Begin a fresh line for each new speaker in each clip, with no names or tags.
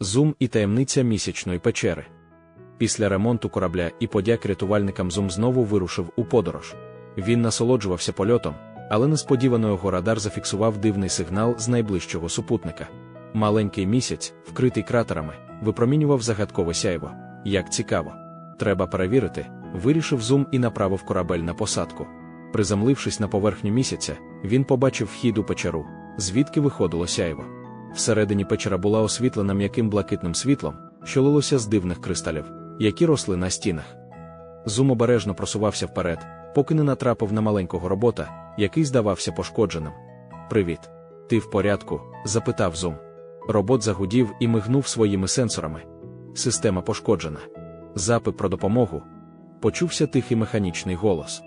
Зум і таємниця місячної печери. Після ремонту корабля і подяк рятувальникам Зум знову вирушив у подорож. Він насолоджувався польотом, але несподівано його радар зафіксував дивний сигнал з найближчого супутника. Маленький місяць, вкритий кратерами, випромінював загадкове сяйво. Як цікаво. Треба перевірити, вирішив Зум і направив корабель на посадку. Приземлившись на поверхню місяця, він побачив вхід у печеру, звідки виходило сяйво. Всередині печера була освітлена м'яким блакитним світлом, що лилося з дивних кристалів, які росли на стінах. Зум обережно просувався вперед, поки не натрапив на маленького робота, який здавався пошкодженим. Привіт. Ти в порядку? запитав Зум. Робот загудів і мигнув своїми сенсорами. Система пошкоджена. Запит про допомогу. Почувся тихий механічний голос.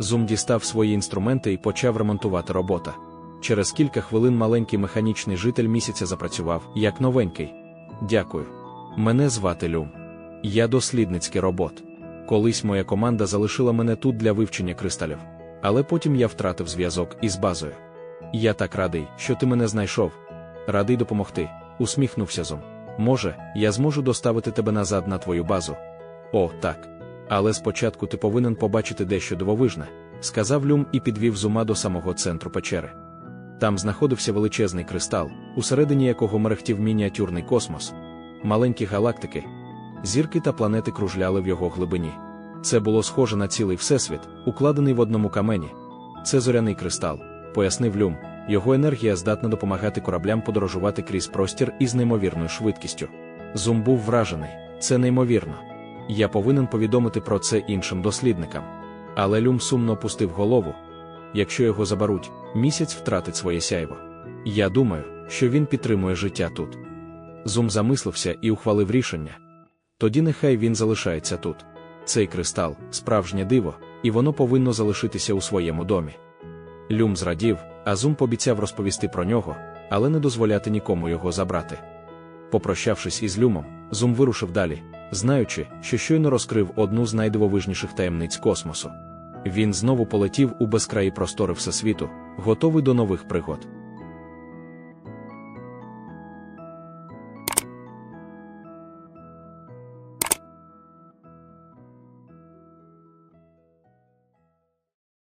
Зум дістав свої інструменти і почав ремонтувати робота. Через кілька хвилин маленький механічний житель місяця запрацював, як новенький. Дякую. Мене звати Люм. Я дослідницький робот. Колись моя команда залишила мене тут для вивчення кристалів, але потім я втратив зв'язок із базою. Я так радий, що ти мене знайшов. Радий допомогти, усміхнувся Зум. Може, я зможу доставити тебе назад на твою базу. О, так. Але спочатку ти повинен побачити дещо дивовижне, сказав Люм і підвів зума до самого центру печери. Там знаходився величезний кристал, усередині якого мерехтів мініатюрний космос, маленькі галактики, зірки та планети кружляли в його глибині. Це було схоже на цілий всесвіт, укладений в одному камені. Це зоряний кристал, пояснив Люм. Його енергія здатна допомагати кораблям подорожувати крізь простір із неймовірною швидкістю. Зум був вражений, це неймовірно. Я повинен повідомити про це іншим дослідникам. Але Люм сумно опустив голову. Якщо його заберуть, місяць втратить своє сяйво. Я думаю, що він підтримує життя тут. Зум замислився і ухвалив рішення. Тоді нехай він залишається тут. Цей кристал справжнє диво, і воно повинно залишитися у своєму домі. Люм зрадів, а Зум пообіцяв розповісти про нього, але не дозволяти нікому його забрати. Попрощавшись із Люмом, Зум вирушив далі, знаючи, що щойно розкрив одну з найдивовижніших таємниць космосу. Він знову полетів у безкраї простори Всесвіту, готовий до нових пригод.